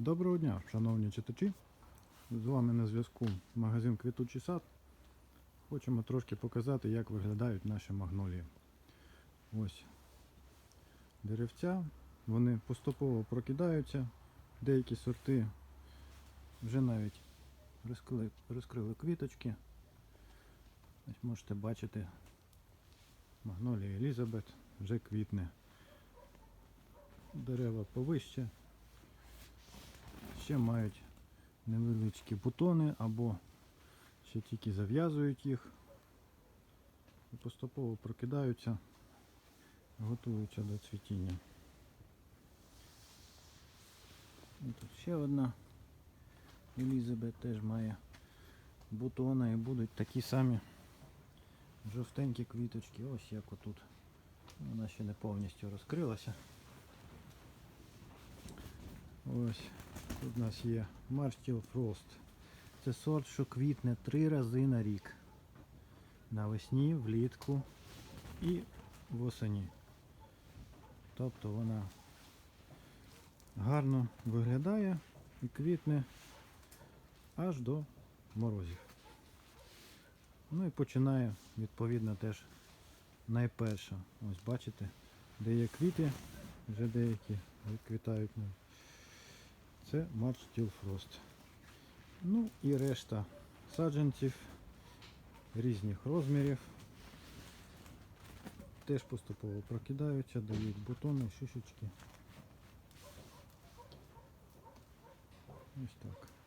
Доброго дня, шановні читачі. З вами на зв'язку магазин Квітучий сад. Хочемо трошки показати, як виглядають наші магнолії. Ось деревця, вони поступово прокидаються. Деякі сорти вже навіть розкрили, розкрили квіточки. Ось можете бачити магнолія Елізабет вже квітне. Дерева повище ще мають невеличкі бутони або ще тільки зав'язують їх і поступово прокидаються, готуються до цвітіння. І тут ще одна Елізабет теж має бутони і будуть такі самі жовтенькі квіточки. Ось як отут. Вона ще не повністю розкрилася. Ось тут у нас є Marsteel Frost. Це сорт, що квітне три рази на рік. Навесні, влітку і восені. Тобто вона гарно виглядає і квітне аж до морозів. Ну і починає відповідно теж найперша. Ось бачите, де є квіти, вже деякі відквітають. Це Марч Тілфрост. Ну і решта саджанців різних розмірів. Теж поступово прокидаються, дають бутони, шишечки. Ось так.